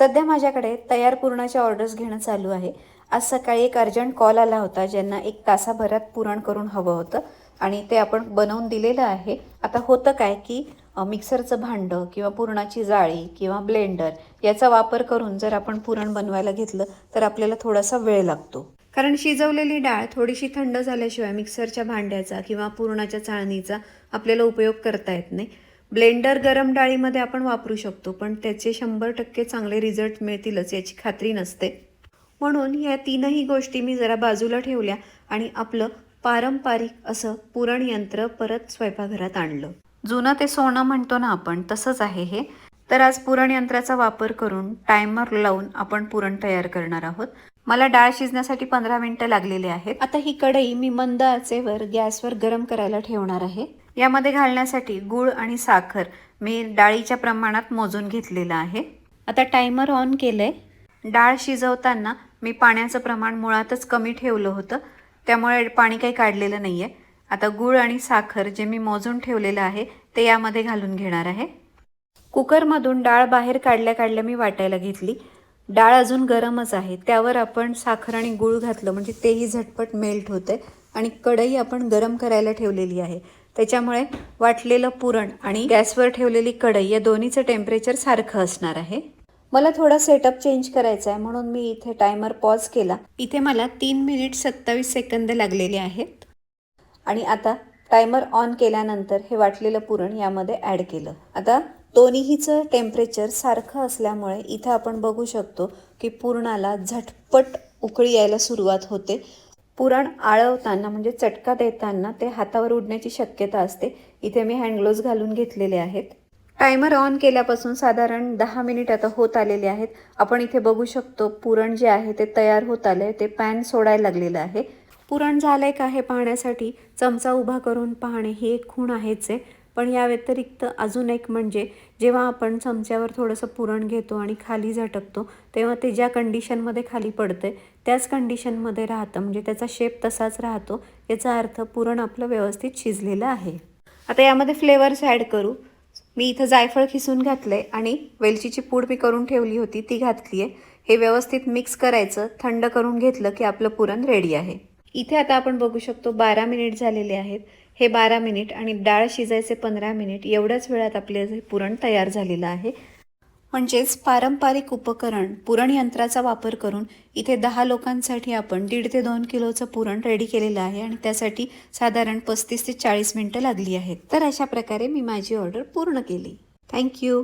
सध्या माझ्याकडे तयार पुरणाच्या ऑर्डर्स घेणं चालू आहे. आज सकाळी एक अर्जंट कॉल आला होता ज्यांना एक तासाभरात पुरण करून हवं होतं आणि ते आपण बनवून दिलेलं आहे. आता होतं काय की मिक्सरचं भांडं किंवा पुरणाची जाळी किंवा ब्लेंडर याचा वापर करून जर आपण पुरण बनवायला घेतलं तर आपल्याला थोडासा वेळ लागतो. कारण शिजवलेली डाळ थोडीशी थंड झाल्याशिवाय मिक्सरच्या भांड्याचा किंवा पुरणाच्या चाळणीचा आपल्याला उपयोग करता येत नाही. ब्लेंडर गरम डाळीमध्ये आपण वापरू शकतो पण त्याचे शंभर टक्के चांगले रिझल्ट मिळतीलच याची खात्री नसते. म्हणून या तीनही गोष्टी मी जरा बाजूला ठेवल्या आणि आपलं पारंपरिक असं पुरण यंत्र परत स्वयंपाकघरात आणलं. जुनं ते सोनं म्हणतो ना आपण तसंच आहे हे. तर आज पुरण यंत्राचा वापर करून टायमर लावून आपण पुरण तयार करणार आहोत. मला डाळ शिजण्यासाठी पंधरा मिनिटं लागलेली आहेत. आता ही कढई मी मंद आचेवर गॅसवर गरम करायला ठेवणार आहे. यामध्ये घालण्यासाठी गूळ आणि साखर मी डाळीच्या प्रमाणात मोजून घेतलेलं आहे. आता टायमर ऑन केलंय. डाळ शिजवताना मी पाण्याचं प्रमाण मुळातच कमी ठेवलं होतं. त्यामुळे पाणी काही काढलेलं नाही आहे आता गूळ आणि साखर जे मी मोजून ठेवलेलं आहे ते यामध्ये घालून घेणार आहे. कुकरमधून डाळ बाहेर काढल्या काढल्या मी वाटायला घेतली. डाळ अजून गरमच आहे. त्यावर आपण साखर आणि गूळ घातलं म्हणजे तेही झटपट मेल्ट होते आणि कढई आपण गरम करायला ठेवलेली आहे. त्याच्यामुळे वाटलेलं पुरण आणि गॅसवर ठेवलेली कढई या दोन्हीचं टेम्परेचर सारखं असणार आहे. मला थोडा सेटअप चेंज करायचा आहे म्हणून मी इथे टायमर पॉज केला. इथे मला तीन मिनिट सत्तावीस सेकंद लागलेले आहेत. आणि आता टायमर ऑन केल्यानंतर हे वाटलेलं पुरण यामध्ये ॲड केलं. आता दोन्हीचं टेम्परेचर सारखं असल्यामुळे इथं आपण बघू शकतो की पुरणाला झटपट उकळी यायला सुरुवात होते. पुरण आळवताना म्हणजे चटका देताना ते हातावर उडण्याची शक्यता असते. इथे मी हँडग्लोव्ज घालून घेतलेले आहेत. टायमर ऑन केल्यापासून साधारण दहा मिनिट आता होत आलेले आहेत. आपण इथे बघू शकतो पुरण जे आहे ते तयार होत आले ते पॅन सोडायला लागलेलं आहे. पुरण झालंय का हे पाहण्यासाठी? चमचा उभा करून पाहणे ही एक खूण आहेच आहे. पण या व्यतिरिक्त अजून एक म्हणजे जेव्हा आपण चमच्यावर थोडंसं पुरण घेतो आणि खाली झटकतो तेव्हा ते ज्या कंडिशनमध्ये खाली पडते त्याच कंडिशनमध्ये राहतं. म्हणजे त्याचा शेप तसाच राहतो. याचा अर्थ पुरण आपलं व्यवस्थित शिजलेलं आहे. आता यामध्ये फ्लेवर्स ॲड करू. मी इथं जायफळ खिसून घातलंय आणि वेलचीची पूड मी करून ठेवली होती ती घातली आहे हे व्यवस्थित मिक्स करायचं थंड करून घेतलं की आपलं पुरण रेडी आहे. इथे आता आपण बघू शकतो बारा मिनिट झालेले आहेत. हे बारा मिनिट आणि डाळ शिजायचे पंधरा मिनिट एवढ्याच वेळात आपले पुरण तयार झालेलं आहे. म्हणजेच पारंपरिक उपकरण पुरण यंत्राचा वापर करून इथे दहा लोकांसाठी आपण दीड ते दोन किलोचं पुरण रेडी केलेलं आहे आणि त्यासाठी साधारण पस्तीस ते चाळीस मिनटं लागली आहेत. तर अशा प्रकारे मी माझी ऑर्डर पूर्ण केली. थँक्यू